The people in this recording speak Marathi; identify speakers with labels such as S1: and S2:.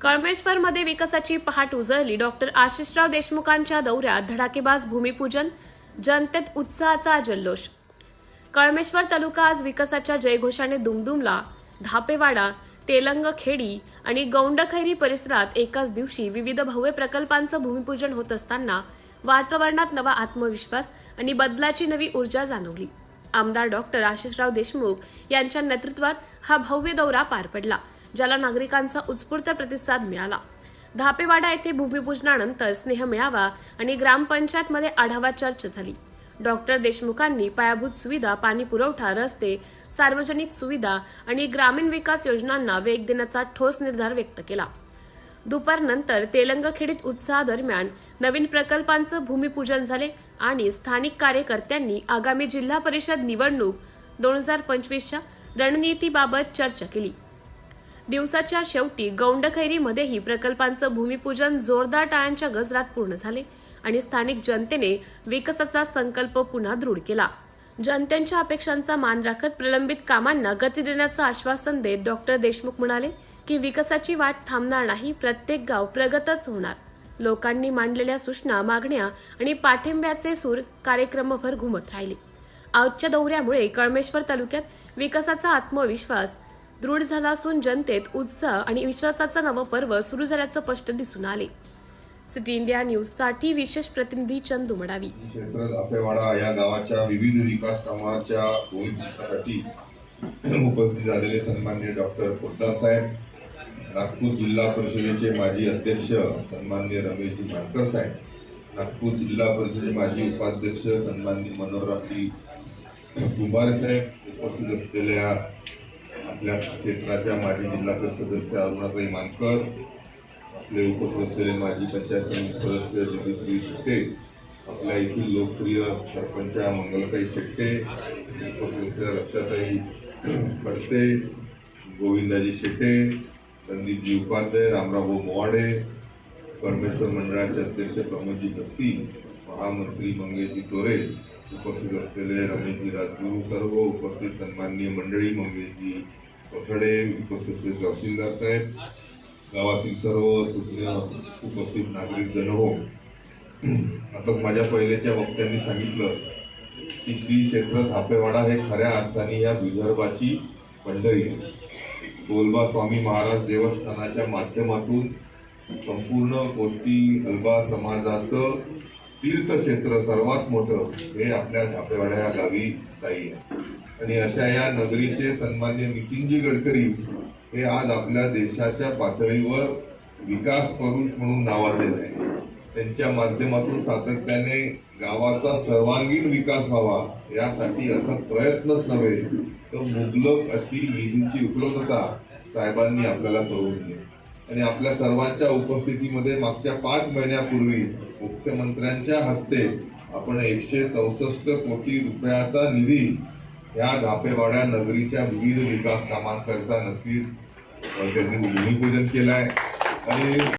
S1: कळमेश्वरमध्ये विकासाची पहाट उजळली. डॉक्टर आशिषराव देशमुखांच्या दौऱ्यात धडाकेबाज भूमिपूजन जनतेत उत्साहाचा जल्लोष. कळमेश्वर तालुका आज विकासाच्या जयघोषाने दुमदुमला धापेवाडा तेलंगखेडी आणि गौंडखैरी परिसरात एकाच दिवशी विविध भव्य प्रकल्पांचं भूमिपूजन होत असताना वातावरणात नवा आत्मविश्वास आणि बदलाची नवी ऊर्जा जाणवली. आमदार डॉक्टर आशिषराव देशमुख यांच्या नेतृत्वात हा भव्य दौरा पार पडला. ज्याला नागरिकांचा उत्स्फूर्त प्रतिसाद मिळाला. धापेवाडा येथे भूमिपूजनानंतर स्नेह मिळावा आणि ग्रामपंचायतमध्ये आढावा चर्चा झाली. डॉक्टर देशमुखांनी पायाभूत सुविधा पाणी पुरवठा रस्ते सार्वजनिक सुविधा आणि ग्रामीण विकास योजनांना वेग देण्याचा ठोस निर्धार व्यक्त केला. दुपारनंतर तेलंगखेडीत उत्साहादरम्यान नवीन प्रकल्पांचं भूमिपूजन झाले आणि स्थानिक कार्यकर्त्यांनी आगामी जिल्हा परिषद निवडणूक दोन हजार पंचवीसच्या रणनीतीबाबत चर्चा केली. दिवसाच्या शेवटी गौंडखैरीमध्येही प्रकल्पांचं भूमिपूजन जोरदार टाळ्यांच्या गजरात पूर्ण झाले आणि स्थानिक जनतेने विकासाचा संकल्प पुन्हा दृढ केला. जनतेच्या अपेक्षांचा मान राखत प्रलंबित कामांना गती देण्याचं आश्वासन देत डॉक्टर देशमुख म्हणाले की विकासाची वाट थांबणार नाही प्रत्येक गाव प्रगतच होणार. लोकांनी मांडलेल्या सूचना मागण्या आणि पाठिंब्याचे सूर कार्यक्रमभर घुमत राहिले. आजच्या दौऱ्यामुळे कळमेश्वर तालुक्यात विकासाचा आत्मविश्वास दृढ झाला असून जनतेत उत्साह आणि विश्वासाचं नवं पर्व सुरू झाल्याचं स्पष्ट दिसून आले. सिटी इंडिया न्यूजसाठी विशेष प्रतिनिधी चंदू मडावी.
S2: क्षेत्र दापेवाडा या गावाच्या विविध विकास कामाच्या भूमिपूजनासाठी उपस्थित झालेले सन्मान्य डॉक्टर पोद्दार साहेब नागपूर जिल्हा परिषदेचे माजी अध्यक्ष सन्मान्य रमेशजी मानकर साहेब नागपूर जिल्हा परिषदेचे माजी उपाध्यक्ष सन्मान्य मनोहररावजी कुंभारे साहेब उपस्थित असलेल्या आपल्या क्षेत्राच्या माजी जिल्हा परिषद सदस्य अरुणाताई मानकर आपले उपस्थित माजी पंचायत समिती सदस्य जगदीश्री शेट्टे आपल्या येथील लोकप्रिय सरपंच मंगलताई शेट्टे उपस्थित रक्षाताई खडसे गोविंदाजी शेट्टे संदीपजी उपाध्याय रामराव मोवाडे परमेश्वर मंडळाचे अध्यक्ष प्रमोदजी भक्ती महामंत्री मंगेशजी चोरे उपस्थित असलेले रमेशजी राजगुरू सर्व उपस्थित सन्माननीय मंडळी मंगेशजी कोठडे उपस्थित तहसीलदार साहेब गावातील सर्व सुज्ञ उपस्थित नागरिक जण हो आता माझ्या पहिल्याच्या वक्त्यांनी सांगितलं की श्री क्षेत्र थापेवाडा हे खऱ्या अर्थाने या विदर्भाची पंढरी गोलबा स्वामी महाराज देवस्थानाच्या माध्यमातून संपूर्ण गोष्टी हलबा समाजाचं तीर्थक्षेत्र सर्वात मोठं हे आपल्या झापेवाड्या या गावी स्थायी आहे. आणि अशा या नगरीचे सन्मान्य नितीनजी गडकरी हे आज आपल्या देशाच्या पातळीवर विकास करून म्हणून नावाजलेले आहे त्यांच्या माध्यमातून सातत्याने गावाचा सर्वांगीण विकास व्हावा यासाठी अथक प्रयत्नच नव्हे तर मुबलक अशी निधीची उपलब्धता साहेबांनी आपल्याला करून दिली. आणि आपल्या सर्वांच्या उपस्थितीमध्ये मागच्या पाच महिन्यापूर्वी मुख्यमंत्र्यांच्या हस्ते आपण एकशे चौसष्ट कोटी रुपयाचा निधी या धापेवाड्या नगरीच्या विविध विकास कामांकरता नक्कीच त्यांनी भूमिपूजन केलं आहे आणि